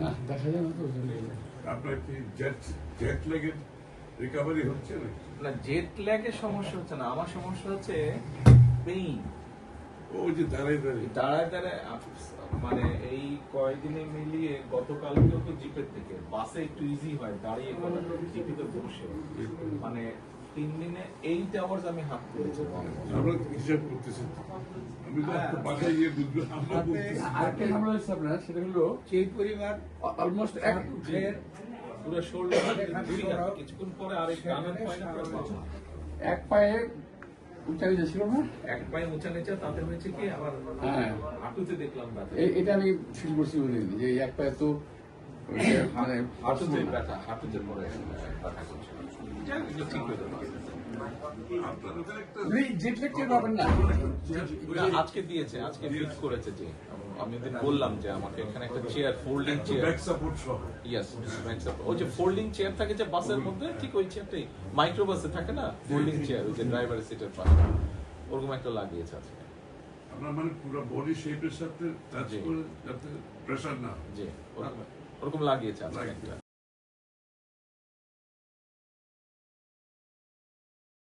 না। দেখা যায় না তো আপনার কি জেট জেট লেগের রিকভারি হচ্ছে না জেট ল্যাগের সমস্যা হচ্ছে না। আমার সমস্যা হচ্ছে পেইন ওই যে দাঁড়াই দাঁড়িয়ে। দাঁড়ায় দাঁড়ায় মানে এই কয়েকদিনে মিলিয়ে গতকালকেও তো জিপের থেকে। বাসে একটু ইজি হয় দাঁড়িয়ে করা জিপিতে বসে। মানে তিন দিনে এইট আওয়ার্স আমি হাত তুলেছি আমরা হিসাব করতেছি। আমি তো আপনার বাসায় গিয়ে বুঝব আরেকটা ঝামেলা হচ্ছে আপনার সেটা হলো সেই পরিবার অলমোস্ট এক পুরো শোল্ডার কিছুক্ষণ পরে আরেক টানার এক পায়ে উঁচা হয়ে ছিল না? এক পায়ে উঁচা নিচে তাতে হয়েছে কি আবার হ্যাঁ। হাঁটুতে দেখলাম এটা আমি ফিল করছি বলে যে এক পায়ে তো মানে হাঁটুতে ব্যথা হাঁটুতে পরে ব্যথা করছে। আজকে দিয়েছে আজকে ফিট করেছে যে আমি ওদের বললাম যে আমাকে এখানে একটা chair folding chair back support সহ। ইয়েস ওই যে ফোল্ডিং চেয়ার থাকে যে বাসের মধ্যে ঠিক ওই চেয়ারটাই মাইক্রো বাসে থাকে না? ফোল্ডিং চেয়ার ওই যে ড্রাইভারের সিটের পাশে। ওরকম একটা লাগিয়েছে আজকে। আপনার মানে পুরো বডি শেপের সাথে টাচ করে যাতে প্রেশার না জি ওরকম লাগিয়েছে আজকে